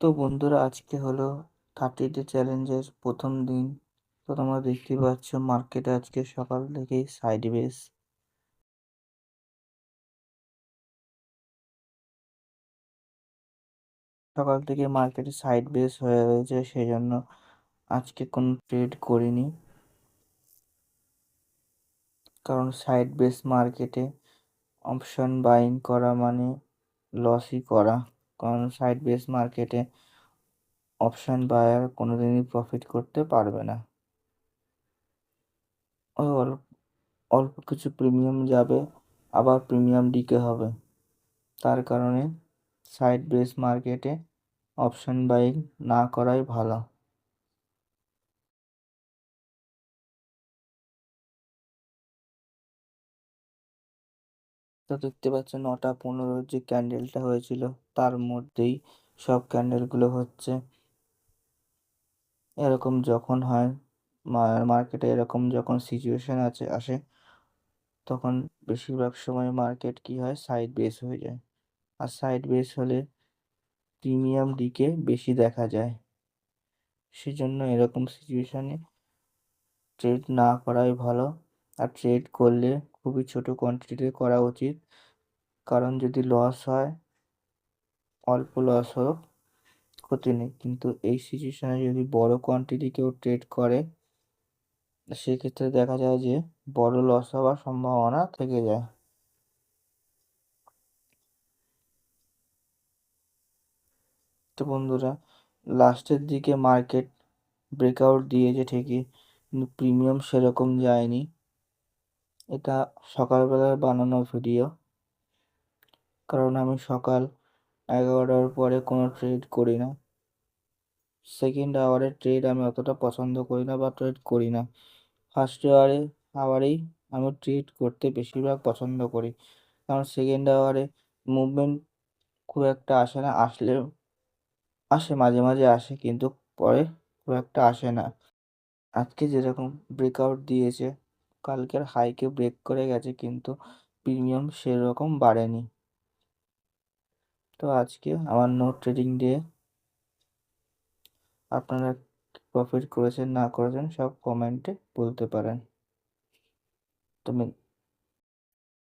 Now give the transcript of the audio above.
তো বন্ধুরা, আজকে হলো থার্টি ডে চ্যালেঞ্জের প্রথম দিন। তো তোমরা দেখতে পাচ্ছ মার্কেটে আজকে সকাল থেকেই সাইড বেস সকাল থেকে মার্কেটে সাইড বেস হয়ে রয়েছে সেই জন্য আজকে কোনো ট্রেড করিনি। কারণ সাইড বেস মার্কেটে অপশন বাইং করা মানে লসই করা। কারণ সাইড বেস মার্কেটে অপশান বায়ার কোনো দিনই প্রফিট করতে পারবে না। ওই অল্প অল্প কিছু প্রিমিয়াম যাবে, আবার প্রিমিয়াম ডিকে হবে। তার কারণে সাইড বেস মার্কেটে অপশান বাইং না করাই ভালো। তো দেখতে পাচ্ছেন নটা পনেরো যে ক্যান্ডেলটা হয়েছিল, তার মধ্যেই সব ক্যান্ডেলগুলো হচ্ছে। এরকম যখন হয় মার্কেটে এরকম যখন সিচুয়েশন আছে, আসে, তখন বেশিরভাগ সময় মার্কেট কি হয়? সাইড বেস হয়ে যায়। আর সাইড বেস হলে প্রিমিয়াম ডিকে বেশি দেখা যায়। সেজন্য এরকম সিচুয়েশানে ট্রেড না করাই ভালো। আর ট্রেড করলে খুবই ছোট কোয়ান্টিটিতে করা উচিত। কারণ যদি লস হয়, অল্প লস হোক, ক্ষতি নেই। কিন্তু এই সিচুয়েশানে যদি বড় কোয়ান্টিটি কেউ ট্রেড করে, সেক্ষেত্রে দেখা যায় যে বড় লস হওয়ার সম্ভাবনা থেকে যায়। তো বন্ধুরা লাস্টের দিকে মার্কেট ব্রেকআউট দিয়েছে ঠিকই, কিন্তু প্রিমিয়াম সেরকম যায়নি। এটা সকালবেলার বানানো ভিডিও কারণ আমি সকাল এগারোটার পরে কোনো ট্রেড করি না। সেকেন্ড আওয়ারের ট্রেড আমি অতটা পছন্দ করি না বা ট্রেড করি না। ফার্স্ট আওয়ারে আওয়ারেই আমি ট্রেড করতে বেশিরভাগ পছন্দ করি, কারণ সেকেন্ড আওয়ারে মুভমেন্ট খুব একটা আসে না, আসলেও আসে, মাঝে মাঝে আসে, কিন্তু পরে খুব একটা আসে না। আজকে যেরকম ব্রেকআউট দিয়েছে কালকের হাইকে ব্রেক করে গেছে, কিন্তু প্রিমিয়াম সেরকম বাড়েনি। তো আজকে আমার নো ট্রেডিং ডে, আপনারা প্রফিট করেছেন, না করেছেন, সব কমেন্টে বলতে পারেন। তো